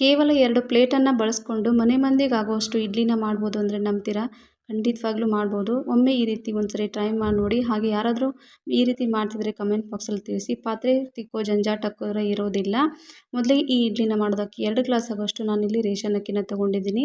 ಕೇವಲ ಎರಡು ಪ್ಲೇಟನ್ನು ಬಳಸ್ಕೊಂಡು ಮನೆ ಮಂದಿಗೆ ಆಗುವಷ್ಟು ಇಡ್ಲಿನ ಮಾಡ್ಬೋದು ಅಂದರೆ ನಂಬ್ತೀರಾ? ಖಂಡಿತವಾಗ್ಲೂ ಮಾಡ್ಬೋದು. ಒಮ್ಮೆ ಈ ರೀತಿ ಒಂದ್ಸರಿ ಟ್ರೈ ಮಾಡಿ ನೋಡಿ. ಹಾಗೆ ಯಾರಾದರೂ ಈ ರೀತಿ ಮಾಡ್ತಿದ್ರೆ ಕಮೆಂಟ್ ಬಾಕ್ಸಲ್ಲಿ ತಿಳಿಸಿ. ಪಾತ್ರೆ ತಿಕ್ಕೋ ಜಂಜಾಟ ಇರೋದಿಲ್ಲ. ಮೊದಲಿಗೆ ಈ ಇಡ್ಲಿನ ಮಾಡೋದಕ್ಕೆ ಎರಡು ಗ್ಲಾಸ್ ಆಗೋಷ್ಟು ನಾನಿಲ್ಲಿ ರೇಷನ್ ಅಕ್ಕಿನ ತೊಗೊಂಡಿದ್ದೀನಿ.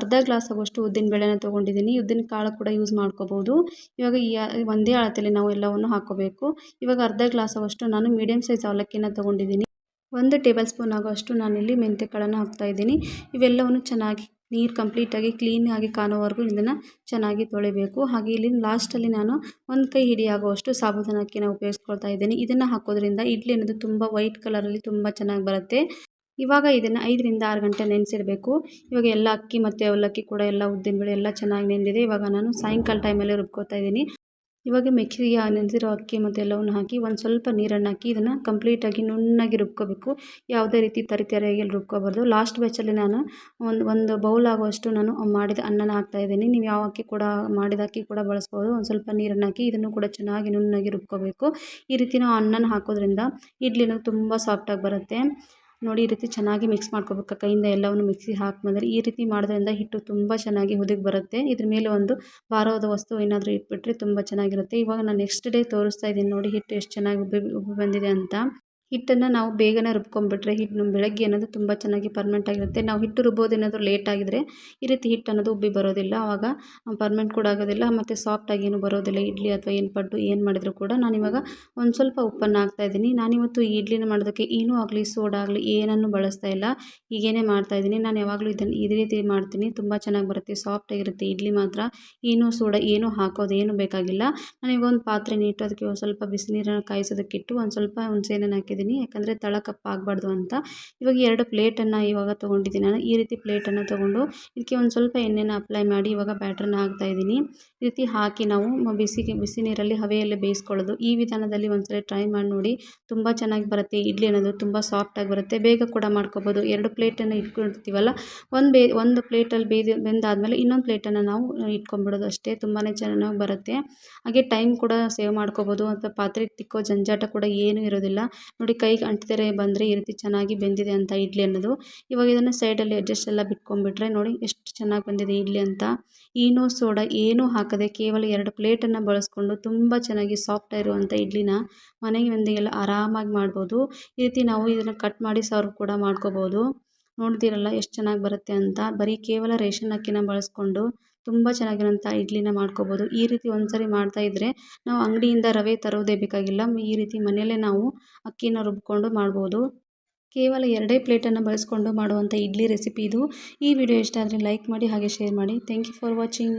ಅರ್ಧ ಗ್ಲಾಸ್ ಆಗೋಷ್ಟು ಉದ್ದಿನ ಬೇಳೆನ ತೊಗೊಂಡಿದ್ದೀನಿ. ಉದ್ದಿನ ಕಾಳು ಕೂಡ ಯೂಸ್ ಮಾಡ್ಕೋಬೋದು. ಇವಾಗ ಈ ಒಂದೇ ಅಳತೆಯಲ್ಲಿ ನಾವು ಎಲ್ಲವನ್ನು ಹಾಕೋಬೇಕು ಇವಾಗ ಅರ್ಧ ಗ್ಲಾಸ್ ಆಗೋಷ್ಟು ನಾನು ಮೀಡಿಯಮ್ ಸೈಜ್ ಅವಲಕ್ಕಿನ ತೊಗೊಂಡಿದ್ದೀನಿ. ಒಂದು ಟೇಬಲ್ ಸ್ಪೂನ್ ನಾನು ನಾನಿಲ್ಲಿ ಕಾಳನ್ನು ಹಾಕ್ತಾಯಿದ್ದೀನಿ ಇವೆಲ್ಲವನ್ನು ಚೆನ್ನಾಗಿ ನೀರು ಕಂಪ್ಲೀಟಾಗಿ ಕ್ಲೀನಾಗಿ ಕಾಣೋವರೆಗೂ ಇದನ್ನು ಚೆನ್ನಾಗಿ ತೊಳಿಬೇಕು ಹಾಗೆ ಇಲ್ಲಿ ಲಾಸ್ಟಲ್ಲಿ ನಾನು ಒಂದು ಕೈ ಹಿಡಿಯಾಗುವಷ್ಟು ಸಾಬೂದಾನ ಅಕ್ಕಿನ ಉಪಯೋಗಿಸ್ಕೊಳ್ತಾ ಇದ್ದೀನಿ. ಇದನ್ನು ಹಾಕೋದ್ರಿಂದ ಇಡ್ಲಿ ಅನ್ನೋದು ತುಂಬ ವೈಟ್ ಕಲರಲ್ಲಿ ತುಂಬ ಚೆನ್ನಾಗಿ ಬರುತ್ತೆ. ಇವಾಗ ಇದನ್ನು ಐದರಿಂದ ಆರು ಗಂಟೆ ನೆನೆಸಿಡಬೇಕು. ಇವಾಗ ಎಲ್ಲ ಅಕ್ಕಿ ಮತ್ತು ಅವಲಕ್ಕಿ ಕೂಡ ಎಲ್ಲ ಉದ್ದಿನಬೇಳೆ ಎಲ್ಲ ಚೆನ್ನಾಗಿ ನೆಂದಿದೆ. ಇವಾಗ ನಾನು ಸಾಯಂಕಾಲ ಟೈಮಲ್ಲಿ ರುಬ್ಕೋತಾ ಇದ್ದೀನಿ. ಇವಾಗ ಮಿಕ್ಸಿಗೆ ನೆನೆಸಿರೋ ಅಕ್ಕಿ ಮತ್ತು ಎಲ್ಲವನ್ನು ಹಾಕಿ ಒಂದು ಸ್ವಲ್ಪ ನೀರನ್ನು ಹಾಕಿ ಇದನ್ನು ಕಂಪ್ಲೀಟಾಗಿ ನುಣ್ಣಗೆ ರುಬ್ಕೋಬೇಕು. ಯಾವುದೇ ರೀತಿ ತರಿ ತರಿಯಾಗಿ ರುಬ್ಕೋಬಾರ್ದು. ಲಾಸ್ಟ್ ಬ್ಯಾಚಲ್ಲಿ ನಾನು ಒಂದು ಒಂದು ಬೌಲ್ ಆಗುವಷ್ಟು ನಾನು ಮಾಡಿದ ಅನ್ನನ ಹಾಕ್ತಾಯಿದ್ದೀನಿ ನೀವು ಯಾವ ಅಕ್ಕಿ ಕೂಡ ಮಾಡಿದ ಅಕ್ಕಿ ಕೂಡ ಬಳಸ್ಬೋದು. ಒಂದು ಸ್ವಲ್ಪ ನೀರನ್ನು ಹಾಕಿ ಇದನ್ನು ಕೂಡ ಚೆನ್ನಾಗಿ ನುಣ್ಣಗೆ ರುಬ್ಕೋಬೇಕು. ಈ ರೀತಿ ನಾವು ಅನ್ನನ ಹಾಕೋದ್ರಿಂದ ಇಡ್ಲಿನೂ ತುಂಬ ಸಾಫ್ಟಾಗಿ ಬರುತ್ತೆ. ನೋಡಿ ಈ ರೀತಿ ಚೆನ್ನಾಗಿ ಮಿಕ್ಸ್ ಮಾಡ್ಕೊಬೇಕು. ಕೈಯಿಂದ ಎಲ್ಲವನ್ನು ಮಿಕ್ಸಿ ಹಾಕಿದ್ರೆ ಈ ರೀತಿ ಮಾಡೋದ್ರಿಂದ ಹಿಟ್ಟು ತುಂಬ ಚೆನ್ನಾಗಿ ಹುದಿಗೆ ಬರುತ್ತೆ. ಇದ್ರ ಮೇಲೆ ಒಂದು ಭಾರವಾದ ವಸ್ತು ಏನಾದರೂ ಇಟ್ಬಿಟ್ರೆ ತುಂಬ ಚೆನ್ನಾಗಿರುತ್ತೆ. ಇವಾಗ ನಾನು ನೆಕ್ಸ್ಟ್ ಡೇ ತೋರಿಸ್ತಾ ಇದ್ದೀನಿ ನೋಡಿ ಹಿಟ್ಟು ಎಷ್ಟು ಚೆನ್ನಾಗಿ ಉಬ್ಬಿ ಉಬ್ಬಿ ಬಂದಿದೆ ಅಂತ. ಹಿಟ್ಟನ್ನು ನಾವು ಬೇಗನೆ ರುಬ್ಕೊಂಡ್ಬಿಟ್ರೆ ಹಿಟ್ಟು ಬೆಳಗ್ಗೆ ಅನ್ನೋದು ತುಂಬ ಚೆನ್ನಾಗಿ ಪರ್ಮೆಂಟ್ ಆಗಿರುತ್ತೆ. ನಾವು ಹಿಟ್ಟು ರುಬ್ಬೋದು ಏನಾದರೂ ಲೇಟ್ ಆಗಿದ್ದರೆ ಈ ರೀತಿ ಹಿಟ್ಟು ಅನ್ನೋದು ಉಬ್ಬಿ ಬರೋದಿಲ್ಲ. ಆವಾಗ ಪರ್ಮೆಂಟ್ ಕೂಡ ಆಗೋದಿಲ್ಲ. ಮತ್ತು ಸಾಫ್ಟಾಗಿ ಏನು ಬರೋದಿಲ್ಲ. ಇಡ್ಲಿ ಅಥವಾ ಏನು ಪಡ್ಡು ಏನು ಮಾಡಿದರೂ ಕೂಡ ನಾನಿವಾಗ ಒಂದು ಸ್ವಲ್ಪ ಉಪ್ಪನ್ನು ಹಾಕ್ತಾಯಿದ್ದೀನಿ ನಾನಿವತ್ತು ಈ ಇಡ್ಲಿನ ಮಾಡೋದಕ್ಕೆ ಏನೂ ಆಗಲಿ, ಸೋಡಾ ಆಗಲಿ ಏನನ್ನು ಬಳಸ್ತಾ ಇಲ್ಲ. ಹೀಗೇ ಮಾಡ್ತಾಯಿದ್ದೀನಿ ನಾನು ಯಾವಾಗಲೂ ಇದನ್ನು ಇದೇ ರೀತಿ ಮಾಡ್ತೀನಿ. ತುಂಬ ಚೆನ್ನಾಗಿ ಬರುತ್ತೆ. ಸಾಫ್ಟಾಗಿರುತ್ತೆ ಇಡ್ಲಿ ಮಾತ್ರ ಏನೂ ಸೋಡಾ ಏನೂ ಹಾಕೋದು ಏನೂ ಬೇಕಾಗಿಲ್ಲ. ನಾನೀಗ ಒಂದು ಪಾತ್ರೆ ನೀಟು ಅದಕ್ಕೆ ಒಂದು ಸ್ವಲ್ಪ ಬಿಸಿ ನೀರನ್ನು ಕಾಯಿಸೋದಕ್ಕಿಟ್ಟು ಒಂದು ಸ್ವಲ್ಪ ಹುಣಸೇನ ಹಾಕಿ ಇದ್ದೀನಿ, ಯಾಕಂದರೆ ತಳ ಕಪ್ಪಾಗಬಾರ್ದು ಅಂತ. ಇವಾಗ ಎರಡು ಪ್ಲೇಟನ್ನು ಇವಾಗ ತೊಗೊಂಡಿದ್ದೀನಿ ನಾನು. ಈ ರೀತಿ ಪ್ಲೇಟನ್ನು ತೊಗೊಂಡು ಇದಕ್ಕೆ ಒಂದು ಸ್ವಲ್ಪ ಎಣ್ಣೆನ ಅಪ್ಲೈ ಮಾಡಿ ಇವಾಗ ಬ್ಯಾಟ್ರನ್ನ ಹಾಕ್ತಾಯಿದ್ದೀನಿ ಈ ರೀತಿ ಹಾಕಿ ನಾವು ಬಿಸಿಗೆ, ಬಿಸಿ ನೀರಲ್ಲಿ ಹವೆಯಲ್ಲೇ ಬೇಯಿಸ್ಕೊಳ್ಳೋದು. ಈ ವಿಧಾನದಲ್ಲಿ ಒಂದ್ಸಲ ಟ್ರೈ ಮಾಡಿ ನೋಡಿ, ತುಂಬ ಚೆನ್ನಾಗಿ ಬರುತ್ತೆ. ಇಡ್ಲಿ ಅನ್ನೋದು ತುಂಬ ಸಾಫ್ಟಾಗಿ ಬರುತ್ತೆ. ಬೇಗ ಕೂಡ ಮಾಡ್ಕೊಬೋದು. ಎರಡು ಪ್ಲೇಟನ್ನು ಇಟ್ಕೊಂಡಿರ್ತೀವಲ್ಲ, ಒಂದು ಬೇ, ಒಂದು ಪ್ಲೇಟಲ್ಲಿ ಬೇಯ್ದು ಬೆಂದಾದಮೇಲೆ ಇನ್ನೊಂದು ಪ್ಲೇಟನ್ನು ನಾವು ಇಟ್ಕೊಂಡ್ಬಿಡೋದು ಅಷ್ಟೇ. ತುಂಬಾ ಚೆನ್ನಾಗಿ ಬರುತ್ತೆ. ಹಾಗೆ ಟೈಮ್ ಕೂಡ ಸೇವ್ ಮಾಡ್ಕೊಬೋದು. ಅಥವಾ ಪಾತ್ರೆ ತಿಕ್ಕೋ ಜಂಜಾಟ ಕೂಡ ಏನೂ ಇರೋದಿಲ್ಲ. ಕೈಗೆ ಅಂಟಿದರೆ ಬಂದರೆ ಈ ರೀತಿ ಚೆನ್ನಾಗಿ ಬೆಂದಿದೆ ಅಂತ ಇಡ್ಲಿ ಅನ್ನೋದು. ಇವಾಗ ಇದನ್ನು ಸೈಡಲ್ಲಿ ಅಡ್ಜಸ್ಟ್ ಎಲ್ಲ ಬಿಟ್ಕೊಂಡ್ಬಿಟ್ರೆ ನೋಡಿ ಎಷ್ಟು ಚೆನ್ನಾಗಿ ಬಂದಿದೆ ಇಡ್ಲಿ ಅಂತ. ಈನೋ ಸೋಡಾ ಏನೂ ಹಾಕದೆ ಕೇವಲ ಎರಡು ಪ್ಲೇಟನ್ನು ಬಳಸ್ಕೊಂಡು ತುಂಬ ಚೆನ್ನಾಗಿ ಸಾಫ್ಟ್ ಇರುವಂಥ ಇಡ್ಲಿನ ಮನೆಗೆ ಬಂದಿಗೆಲ್ಲ ಆರಾಮಾಗಿ ಮಾಡ್ಬೋದು. ಈ ರೀತಿ ನಾವು ಇದನ್ನು ಕಟ್ ಮಾಡಿ ಸರ್ವ್ ಕೂಡ ಮಾಡ್ಕೋಬೋದು. ನೋಡ್ತೀರಲ್ಲ ಎಷ್ಟು ಚೆನ್ನಾಗಿ ಬರುತ್ತೆ ಅಂತ. ಬರೀ ಕೇವಲ ರೇಷನ್ ಅಕ್ಕಿನ ಬಳಸ್ಕೊಂಡು ತುಂಬ ಚೆನ್ನಾಗಿರೋಂಥ ಇಡ್ಲಿನ ಮಾಡ್ಕೊಬೋದು. ಈ ರೀತಿ ಒಂದ್ಸರಿ ಮಾಡ್ತಾಯಿದ್ರೆ ನಾವು ಅಂಗಡಿಯಿಂದ ರವೆ ತರೋದೇ ಬೇಕಾಗಿಲ್ಲ. ಈ ರೀತಿ ಮನೆಯಲ್ಲೇ ನಾವು ಅಕ್ಕಿನ ರುಬ್ಕೊಂಡು ಮಾಡ್ಬೋದು. ಕೇವಲ ಎರಡೇ ಪ್ಲೇಟನ್ನು ಬಳಸ್ಕೊಂಡು ಮಾಡುವಂಥ ಇಡ್ಲಿ ರೆಸಿಪಿ ಇದು. ಈ ವಿಡಿಯೋ ಇಷ್ಟ ಆದರೆ ಲೈಕ್ ಮಾಡಿ ಹಾಗೆ ಶೇರ್ ಮಾಡಿ. Thank you for watching